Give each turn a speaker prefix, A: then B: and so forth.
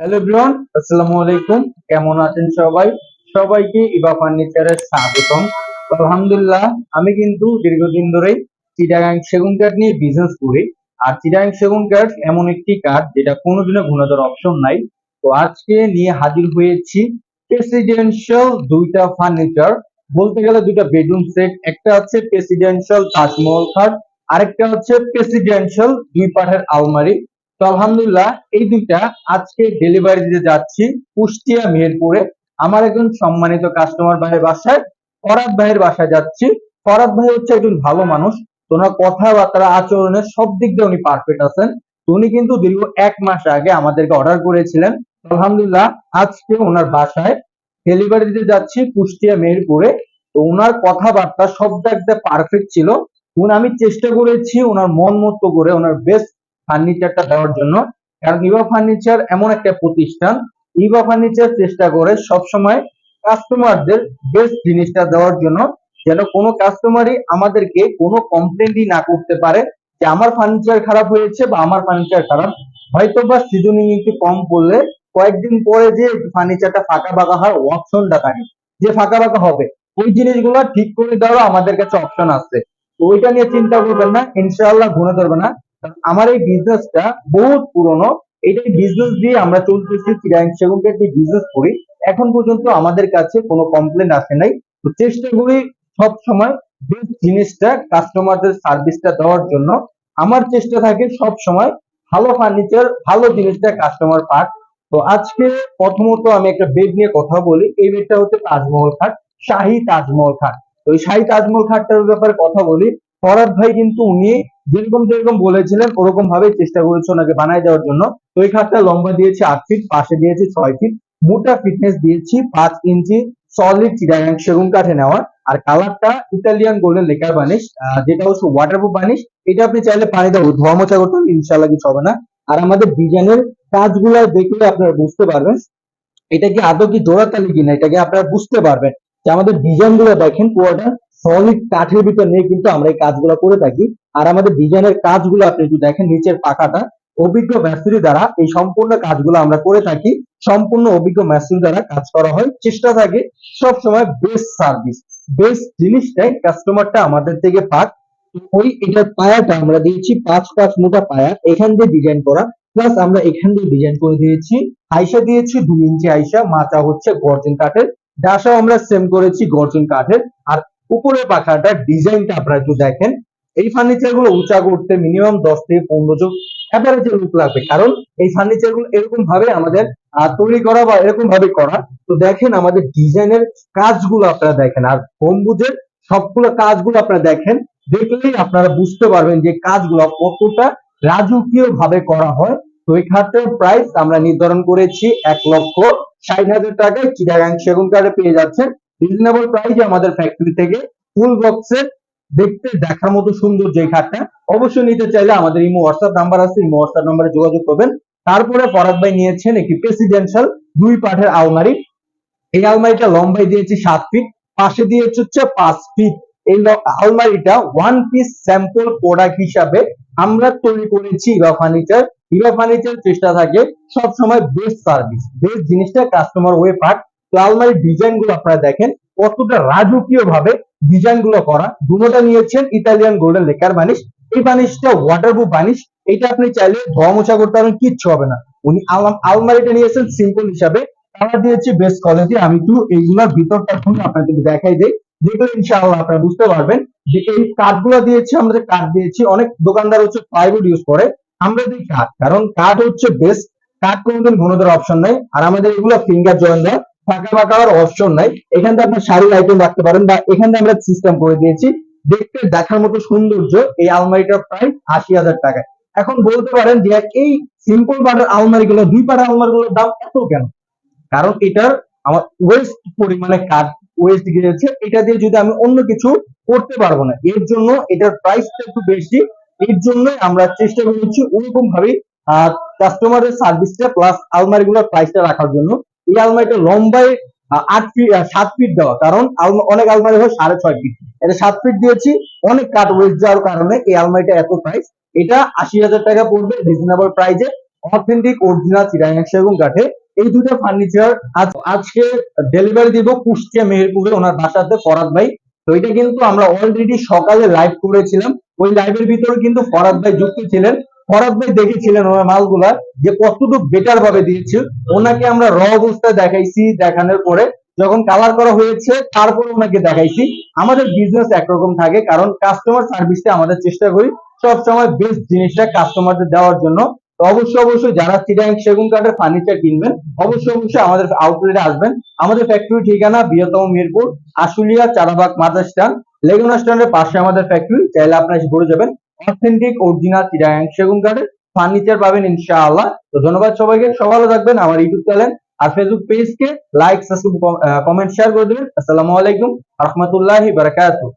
A: Hello Brian আসসালামু আলাইকুম। কেমন আছেন সবাই? সবাইকে ইবা ফার্নিচারের স্বাগতম। আলহামদুলিল্লাহ, আমি কিন্তু দীর্ঘদিন ধরে চিটাগাং সেগুন কাঠ নিয়ে বিজনেস করি। আর চিটাগাং সেগুন কাঠ এমন একটি কাঠ যেটা কোনোদিনও ঘুণাদার অপশন নাই। তো আজকে নিয়ে হাজির হয়েছি প্রেসিডেন্সিয়াল দুইটা ফার্নিচার বলতে গেলে দুইটা বেডরুম সেট একটা হচ্ছে প্রেসিডেন্সিয়াল তাজমহল খাট আরেকটা হচ্ছে প্রেসিডেন্সিয়াল দুই পাঠের আলমারি। তো আলহামদুলিল্লাহ, এই দুইটা আজকে ডেলিভারি দিতে যাচ্ছি কুষ্টিয়া মেহেরপুরে আমার একজন সম্মানিত কাস্টমার ভাইয়ের বাসায়, ফরাদ ভাইয়ের বাসায় যাচ্ছি। ফরাদ ভাই হচ্ছে একজন ভালো মানুষ। তো ওনার কথাবার্তা, আচরণের সব দিক দিয়ে উনি পারফেক্ট আছেন। উনি কিন্তু দীর্ঘ এক মাস আগে আমাদেরকে অর্ডার করেছিলেন। আলহামদুলিল্লাহ, আজকে ওনার বাসায় ডেলিভারি দিতে যাচ্ছি কুষ্টিয়া মেহেরপুরে তো ওনার কথাবার্তা সব দিক পারফেক্ট ছিল। উনি, আমি চেষ্টা করেছি ওনার মন মতো করে, ওনার বেস্ট ফার্নিচারটা দেওয়ার জন্য। কারণ ইভা ফার্নিচার এমন একটা প্রতিষ্ঠান। ইভা ফার্নিচার চেষ্টা করে সবসময় কাস্টমারদের বেস্ট জিনিসটা দেওয়ার জন্য, যেন কোনো কাস্টমারই আমাদেরকে কোনো কমপ্লেনই না করতে পারে যে আমার ফার্নিচার খারাপ হয়েছে বা আমার ফার্নিচার খারাপ। হয়তো বা সিজনিং একটু কম পড়লে কয়েকদিন পরে যে ফার্নিচারটা ফাঁকা বাঁকা হয় অপশনটা থাকে, যে ফাঁকা বাঁকা হবে, ওই জিনিসগুলো ঠিক করে দেওয়ারও আমাদের কাছে অপশন আছে। তো ওইটা নিয়ে চিন্তা করবেন না, ইনশাআল্লাহ গুনে ধরবে না। আমার এই বিজনেসটা বহুত পুরনো। এটাই বিজনেস দিয়ে আমরা চলতেছি, চিরাং সেগুন কাঠ দিয়ে বিজনেস করি। এখন পর্যন্ত আমাদের কাছে কোনো কমপ্লেন আসে নাই। তো চেষ্টা করি সব সময় বেস্ট জিনিসটা কাস্টমারদের সার্ভিসটা দেওয়ার জন্য। আমার চেষ্টা থাকে সব সময় ভালো ফার্নিচার ভালো জিনিসটা কাস্টমার পাক। তো আজকে প্রথমত আমি একটা বেড নিয়ে কথা বলি। এই বেডটা হচ্ছে তাজমহল খাট, শাহী তাজমহল খাট। তো এই শাহী তাজমহল খাটটার ব্যাপারে কথা বলি। ফরাদ ভাই কিন্তু উনি যেরকম যেরকম বলেছিলেন, ওরকম ভাবে চেষ্টা করেছে ওনাকে বানাই দেওয়ার জন্য। তো এই খাটটা লম্বা দিয়েছি আট ফিট পাশে দিয়েছি ছয় ফিট মোটা ফিটনেস দিয়েছি পাঁচ ইঞ্চি সলিড চিটাগাং সেগুন কাঠে নেওয়া আর কালারটা ইতালিয়ান গোল্ডেন লেকার বানিশ যেটা হচ্ছে ওয়াটার ওয়াটারপ্রুফ বানিশ। এটা আপনি চাইলে পানিতে ধোয়া মোছা করতে ইনশাল্লাহ কিছু হবে না। আর আমাদের ডিজাইনের কাজগুলো দেখলে আপনারা বুঝতে পারবেন। এটা কি আদৌ কি জোড়াতালি কিনা, এটাকে আপনারা বুঝতে পারবেন। যে আমাদের ডিজাইনগুলো দেখেন পুরোটা সলিড কাঠের ভিতর নিয়ে কিন্তু আমরা এই কাজগুলো করে থাকি। আর আমাদের ডিজাইনের কাজগুলো আপনি যদি দেখেন নিচের পাখাটা। অভিজ্ঞ মিস্ত্রি দ্বারা এই সম্পূর্ণ কাজগুলো আমরা করে থাকি। সম্পূর্ণ অভিজ্ঞ মিস্ত্রি দ্বারা কাজ করা হয়। চেষ্টা থাকে সব সময় বেস্ট সার্ভিস বেস্ট জিনিসটাই কাস্টমারটা আমাদের থেকে পাক। ওই এটার পায়াটা আমরা দিয়েছি, পাঁচ পাঁচ মোটা পায়া। এখান দিয়ে ডিজাইন করা। প্লাস আমরা এখান দিয়ে ডিজাইন করে দিয়েছি। আইসা দিয়েছি দুই ইঞ্চি আইসা মাচা হচ্ছে গর্জন কাঠের। ডাসাও আমরা সেম করেছি গর্জন কাঠের। আর উপরের পাখাটা ডিজাইনটা আপনারা একটু দেখেন। এই ফার্নিচারগুলো উঁচা করতে মিনিমাম দশ থেকে পনেরো জন অ্যাভারেজে লুক লাগবে। কারণ এই ফার্নিচারগুলো এরকম ভাবে আমাদের তৈরি করা বা এরকম ভাবে করা। তো দেখেন আমাদের ডিজাইনের কাজগুলো আপনারা দেখেন। আর গম্বুজের সবগুলো কাজগুলো আপনারা দেখেন। দেখলেই আপনারা বুঝতে পারবেন যে কাজগুলো কতটা রাজকীয় ভাবে করা হয়। তো এই খাটের প্রাইস আমরা নির্ধারণ করেছি এক লক্ষ ষাট হাজার টাকায়। চিটাগাং সেগুন কার্ডে পেয়ে যাচ্ছেন। রিজনেবল প্রাইসে আমাদের ফ্যাক্টরি থেকে ফুল বক্সের দেখতে, দেখার মতো সুন্দর যে খাটটা, অবশ্যই নিতে চাইলে আমাদের ইমো হোয়াটসঅ্যাপ নাম্বার আছে ইমো হোয়াটসঅ্যাপ নাম্বারে যোগাযোগ করবেন। তারপরে ফরাদ ভাই নিয়েছেন একটি প্রেসিডেন্সিয়াল দুই পাঠের আলমারি। এই আলমারিটা লম্বাই দিয়েছি সাত ফিট পাশে দিয়েছে হচ্ছে পাঁচ ফিট এই আলমারিটা ওয়ান পিস স্যাম্পল প্রোডাক্ট হিসাবে আমরা তৈরি করেছি ইভা ফার্নিচার ইভা ফার্নিচার চেষ্টা থাকে সবসময় বেস্ট সার্ভিস বেস্ট জিনিসটা কাস্টমার ওয়ে পাক তো আলমারির ডিজাইনগুলো আপনারা দেখেন, কতটা রাজকীয় ভাবে ডিজাইনগুলো করা। দুটোটা নিয়েছেন ইতালিয়ান গোল্ডেন লেকার বানিশ। এই বানিশটা ওয়াটারপ্রুফ বানিশ। এটা আপনি চাইলে ধোয়া করতে পারবেন কিচ্ছু হবে না। উনি আলম- আলমারিটা নিয়েছেন সিম্পল হিসাবে। কালার দিয়েছি বেস্ট কোয়ালিটি আমি একটু এইগুলোর ভিতরটা খুলে আপনাদের দেখাই দেই। দেখলে ইনশাআল্লাহ আপনারা বুঝতে পারবেন যে এই কাঠগুলো দিয়েছে, আমাদের কাঠ দিয়েছি। অনেক দোকানদার হচ্ছে প্লাইউড ইউজ করে। আমরা দিই কাঠ। কারণ কাঠ হচ্ছে বেস্ট কাঠ কোনোদিন ঘনদের অপশন নাই। আর আমাদের এগুলো ফিঙ্গার জয়েন দেয়। ফাঁকা ফাঁকা আর অপশন নাই। এখান থেকে আপনার শাড়ির আইটেম রাখতে পারেন বা এখান আমরা সিস্টেম করে দিয়েছি। দেখতে, দেখার মতো সৌন্দর্য এই আলমারিটার প্রাইস আশি হাজার টাকায়। এখন বলতে পারেন যে এই সিম্পল পাটের আলমারি গুলো দুই পাটের আলমারি গুলোর দাম এত কেন? কারণ এটার আমার ওয়েস্ট পরিমাণে কাঠ ওয়েস্ট গিয়েছে এটা দিয়ে যদি আমি অন্য কিছু করতে পারব না, এর জন্য এটার প্রাইসটা একটু বেশি। এর জন্যই আমরা চেষ্টা করেছি ওরকম ভাবে কাস্টমারের সার্ভিসটা প্লাস আলমারি আলমারিগুলোর প্রাইসটা রাখার জন্য। এই আলমারিটা লম্বায় আট ফিট সাত ফিট দেওয়া। কারণ অনেক আলমারি হয় সাড়ে ছয় ফিট এটা সাত ফিট দিয়েছি। অনেক কাঠ ওয়েস্ট যাওয়ার কারণে এই আলমারিটা এত প্রাইস এটা আশি হাজার টাকা পড়বে রিজনেবল প্রাইজে অথেন্টিক অরিজিনাল চিরাং সেগুন কাঠে। এই দুটো ফার্নিচার আজ, আজকে ডেলিভারি দিব কুষ্টিয়া মেহেরপুরে ওনার বাসাতে, ফরাদ ভাই। তো এটা কিন্তু আমরা অলরেডি সকালে লাইভ করেছিলাম। ওই লাইভের ভিতরে কিন্তু ফরাদ ভাই যুক্ত ছিলেন। ভাই দেখেছিলেন ওনার মালগুলা, যে কতটুকু বেটার ভাবে দিয়েছে ওনাকে আমরা র অবস্থায় দেখাইছি দেখানোর পরে, যখন কালার করা হয়েছে, তারপর ওনাকে দেখাইছি। আমাদের বিজনেস একরকম থাকে, কারণ কাস্টমার সার্ভিসটা আমাদের চেষ্টা করি সব সময় বেস্ট জিনিসটা কাস্টমারদের দেওয়ার জন্য। অবশ্যই অবশ্যই যারা চিরাং সেগুন কাঠের ফার্নিচার কিনবেন, অবশ্যই অবশ্যই আমাদের আউটলেটে আসবেন। আমাদের ফ্যাক্টরি ঠিকানা বৃহত্তম মিরপুর, আশুলিয়া চারাবাগ মাদার স্ট্যান্ড, লেগুনা স্ট্যান্ডের পাশে আমাদের ফ্যাক্টরি চাইলে আপনারা ঘুরে যাবেন। অথেন্টিক অরিজিনাল চিরাং সেগুন কাঠের ফার্নিচার পাবেন ইনশাআল্লাহ। তো ধন্যবাদ সবাইকে সব ভালো থাকবেন। আমার ইউটিউব চ্যানেল আর ফেসবুক পেজকে লাইক সাবস্ক্রাইব কমেন্ট শেয়ার করে দেবেন। আসসালামু আলাইকুম রহমতুল্লাহি বারাকাতুহু।